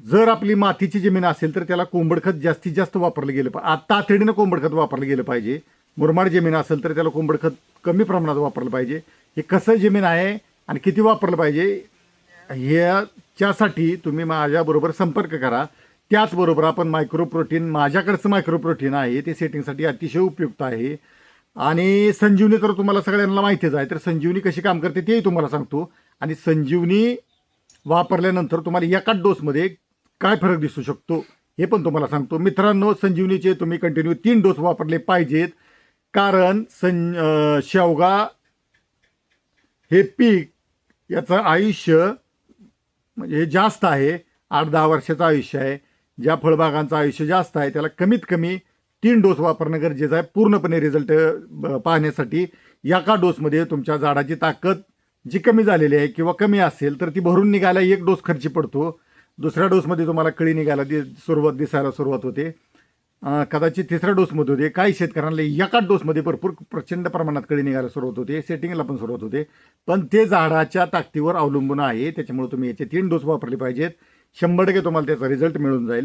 जर आपली मातीची जमीन असेल तर त्याला कोंबड खत जास्तीत जास्त वापरलं गेलं पाहिजे तातडीनं कोंबड खत वापरलं गेलं पाहिजे. मुरमाड जमीन असेल तर त्याला कोंबड खत कमी प्रमाणात वापरलं पाहिजे. हे कसं जमीन आहे आणि किती वापरलं पाहिजे ह्याच्यासाठी तुम्ही माझ्याबरोबर संपर्क करा. त्याचबरोबर आपण मायक्रो प्रोटीन माझ्याकडचं मायक्रो प्रोटीन आहे ते सेटिंगसाठी अतिशय उपयुक्त आहे. आणि संजीवनी तर तुम्हाला सगळ्यांना माहितीच आहे तर संजीवनी कशी काम करते तेही तुम्हाला सांगतो. आणि संजीवनी वापरल्यानंतर तुम्हाला एकाच डोसमध्ये काय फरक दिसू शकतो हे पण तुम्हाला सांगतो. मित्रांनो संजीवनीचे तुम्ही कंटिन्यू तीन डोस वापरले पाहिजेत. कारण सं शेवगा हे पीक याचं आयुष्य म्हणजे हे जास्त आहे. आठ दहा वर्षाचं आयुष्य आहे. ज्या फळबागांचं आयुष्य जास्त आहे त्याला कमीत कमी तीन डोस वापरणं गरजेचं आहे. पूर्णपणे रिझल्ट पाहण्यासाठी एका डोसमध्ये तुमच्या झाडाची ताकद जी कमी झालेली आहे किंवा कमी असेल तर ती भरून निघायला एक डोस खर्ची पडतो. दुसऱ्या डोसमध्ये तुम्हाला कळी निघायला दि सुरुवात दिसायला सुरुवात होते. कदाचित तिसऱ्या डोसमध्ये होते. काही शेतकऱ्यांना एकाच डोसमध्ये भरपूर प्रचंड प्रमाणात कळी निघायला सुरुवात होते. सेटिंगला पण सुरुवात होते. पण ते झाडाच्या ताकदीवर अवलंबून आहे. त्याच्यामुळे तुम्ही याचे तीन डोस वापरले पाहिजेत. शंभर टक्के तुम्हाला त्याचा रिझल्ट मिळून जाईल.